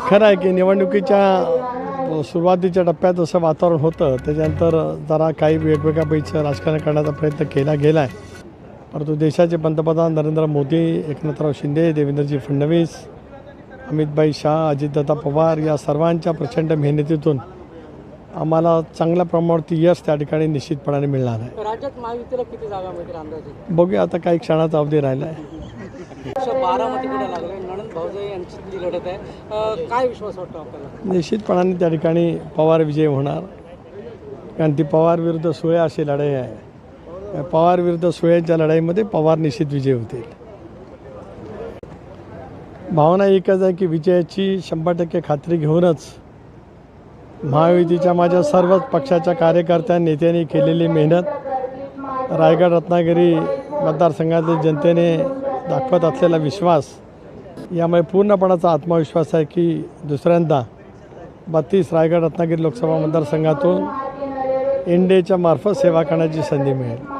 खरं आहे की निवडणुकीच्या सुरुवातीच्या टप्प्यात असं वातावरण होतं त्याच्यानंतर जरा काही वेगवेगळ्या पैसे राजकारण करण्याचा प्रयत्न केला गेला आहे परंतु देशाचे पंतप्रधान नरेंद्र मोदी एकनाथराव शिंदे देवेंद्रजी फडणवीस अमितभाई शाह अजितदादा पवार या सर्वांच्या प्रचंड मेहनतीतून आम्हाला चांगल्या प्रमाणावरती यश त्या ठिकाणी निश्चितपणाने मिळणार आहे. राज्यात महायुतीला किती जागा मिळतील बघूया आता काही क्षणाचा अवधी राहिला आहे बारामतीकडे लागले? नणंद यांची लढत आहे. काय विश्वास वाटतो आपल्याला? निश्चितपणाने त्या ठिकाणी पवार विजय होणार. कारण ती पवार विरुद्ध सुळे अशी लढाई आहे. पवार विरुद्ध सुळेच्या लढाईमध्ये पवार निश्चित विजय होतील. भावना एकच आहे की विजयाची शंभर टक्के खात्री घेऊनच महायुतीच्या माझ्या सर्वच पक्षाच्या कार्यकर्त्या नेत्यांनी केलेली मेहनत. रायगड रत्नागिरी मतदारसंघातील जनतेने दाखवत असलेला विश्वास यामुळे पूर्णपणाचा आत्मविश्वास आहे की दुसऱ्यांदा बत्तीस रायगड रत्नागिरी लोकसभा मतदारसंघातून इंडेच्या मार्फत सेवा करण्याची संधी मिळेल.